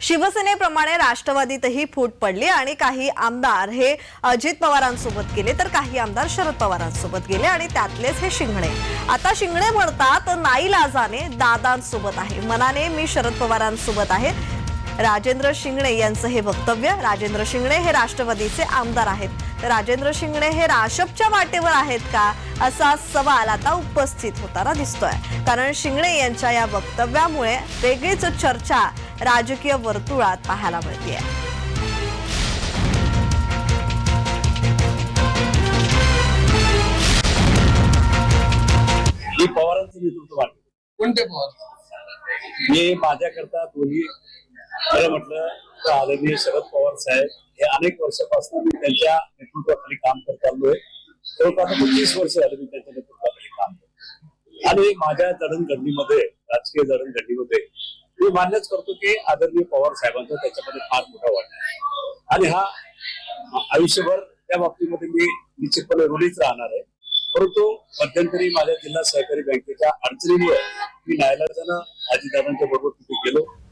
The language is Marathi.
शिवसेनेप्रमाणे राष्ट्रवादीतही फूट पडली आणि काही आमदार हे अजित पवारांसोबत गेले तर काही आमदार शरद पवारांसोबत गेले आणि त्यातलेच हे शिंगणे. आता शिंगणे म्हणतात नाईलाजाने दादांसोबत आहे. मनाने मी शरद पवारांसोबत आहे. राजेंद्र शिंगणे यांचं हे वक्तव्य राजेंद्र शिंगणे हे राष्ट्रवादीचे आमदार आहेत. राजेंद्र शिंगणे हे राशपच्या वाटेवर आहेत का? असा सवाल आता उपस्थित होताना दिसतोय. कारण शिंगणे यांच्या या वक्तव्यामुळे वेगळीच चर्चा राजकीय वर्तुळात पाहायला मिळते मी पवारांचं नेतृत्व वाटत कोणते पवार? मी माझ्याकरता दोन्ही खरं म्हटलं तर आदरणीय शरद पवार साहेब हे अनेक वर्षापासून मी त्यांच्या नेतृत्वाखाली काम करत आलोय जवळपास तीस वर्ष झाली मी त्यांच्या नेतृत्वाखाली काम करतो आणि माझ्या जडणघडणीमध्ये राजकीय जडणघडणीमध्ये मी मान्यच करतो की आदरणीय पवार साहेबांचा त्याच्यामध्ये फार मोठा वाटा आहे. आणि हा आयुष्यभर त्या बाबतीमध्ये मी निश्चितपणे रुलीच राहणार आहे. परंतु मध्यंतरी माझ्या जिल्हा सहकारी बँकेच्या अडचणीमुळे मी न्यायालयानं अजितदादांच्या बरोबर तिथे गेलो.